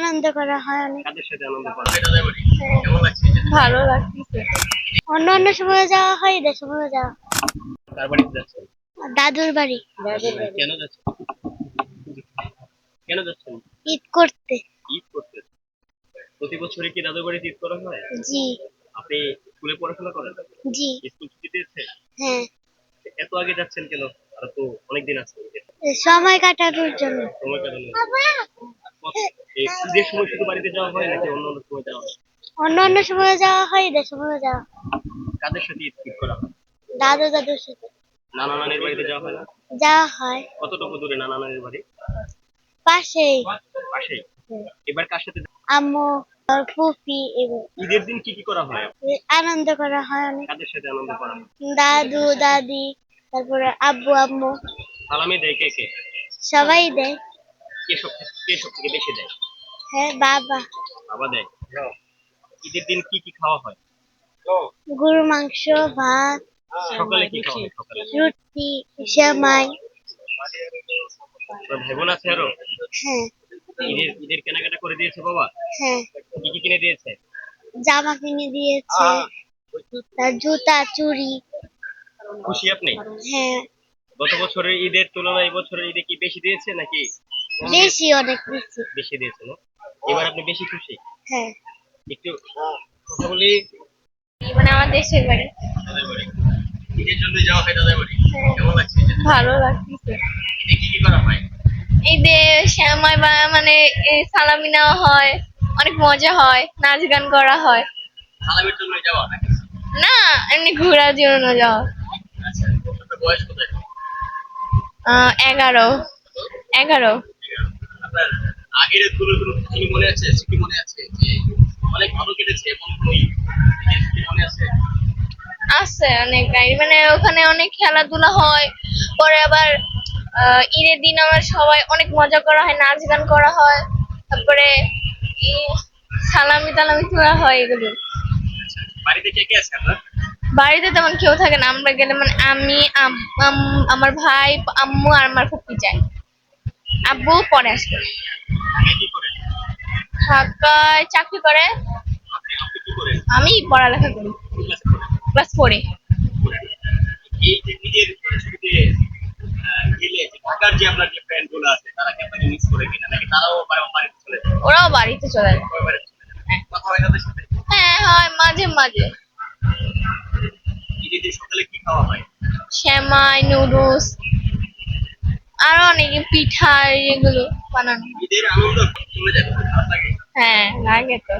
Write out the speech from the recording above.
আনন্দ করা হয় অনেক। কাদের সাথে আনন্দ করা কেমন লাগছে? ভালো লাগতেছে অন্য অন্য সময় যাওয়া হয় ঈদের সময় যাওয়া কার বাড়িতে যাচ্ছেন? দাদুর বাড়ি। কেন যাচ্ছেন? কেন যাচ্ছেন? ঈদ করতে। ঈদ করতে। প্রতি বছরে কি দাদুর বাড়িতে ঈদ করা হয়? জি। আপনি স্কুলে পড়াশোনা করেন? জি। স্কুল ছুটি হ্যাঁ। এত আগে যাচ্ছেন কেন? আর তো অনেকদিন আছে। সময় কাটানোর জন্য। সময় কাটানো এই ঈদের সময় শুধু বাড়িতে যাওয়া হয় নাকি অন্য অন্য সময় যাওয়া হয়? অন্য অন্য সময় যাওয়া হয় ঈদের সময় যাওয়া কাদের সাথে ঈদ ঈদ করা হয়? দাদু দাদুর সাথে। নানা নানির বাড়িতে যাওয়া হয় না? যাওয়া হয়। কতটুকু দূরে নানা নানির বাড়ি? পাশেই। পাশেই? এবার কার সাথে আম্মু আর ফুফি এবং ঈদের দিন কি কি করা হয়? আনন্দ করা হয় অনেক। কাদের সাথে আনন্দ করা হয়? দাদু দাদি তারপরে আব্বু আম্মু। সালামি দেয় কে কে? সবাই দেয়। কে সব কে সব থেকে বেশি দেয়? হ্যাঁ বাবা। বাবা দেয় ঈদের দিন কি কি খাওয়া হয়? গরু মাংস ভাত সকালে কি খাওয়া হয়? সকালে। রুটি সেমাই তোর ভাই বোন আছে আরও? হ্যাঁ। ঈদের ঈদের কেনাকাটা করে দিয়েছে বাবা? হ্যাঁ। কি কি কিনে দিয়েছে? জামা কিনে দিয়েছে। তার জুতা চুড়ি। খুশি আপনি? হ্যাঁ। গত বছরের ঈদের তুলনায় এই বছরের ঈদে কি বেশি দিয়েছে নাকি? বেশি অনেক বেশি। বেশি দিয়েছে না? এবার আপনি বেশি খুশি? হ্যাঁ। একটু কথা বলি? মানে আমার দেশের বাড়ি। দাদার বাড়ি। ঈদের জন্য যাওয়া হয় দাদার বাড়ি? হ্যাঁ। কেমন লাগছে ভালো লাগতেছে ঈদে কি কি করা হয়? ঈদে শ্যামাই বা মানে সালামি নেওয়া হয় অনেক মজা হয় নাচ গান করা হয়। সালামের জন্য যাওয়া নাকি? না এমনি ঘোরার জন্য যাওয়া। আচ্ছা বয়স কত এগারো। এগারো। আপনার আগের কোনো কোনো স্মৃতি মনে আছে স্মৃতি মনে আছে যে অনেক ভালো কেটেছে ঈদ স্মৃতি মনে আছে? আছে অনেক গাড়ি মানে ওখানে অনেক খেলাধুলা হয় পরে আবার ঈদের দিন আমার সবাই অনেক মজা করা হয় নাচ গান করা হয় তারপরে সালামি টালামি তোলা হয় এগুলো। বাড়িতে কে কে আছে আপনার? বাড়িতে তেমন কেউ থাকে না আমরা গেলে মানে আমি আম- আম- আমার ভাই আম্মু আর আমার ফুপি যাই আব্বু পরে আসবে। ঢাকায় চাকরি করে? আমি পড়ালেখা করি। ক্লাসে ফোরে। ওরাও বাড়িতে চলে যায়। হ্যাঁ হয় মাঝে মাঝে। সকালে কি খাওয়া হয়? শ্যামাই নুডলস। আরও অনেক পিঠা এগুলো বানানো। ঈদের আনন্দ হ্যাঁ লাগে তো।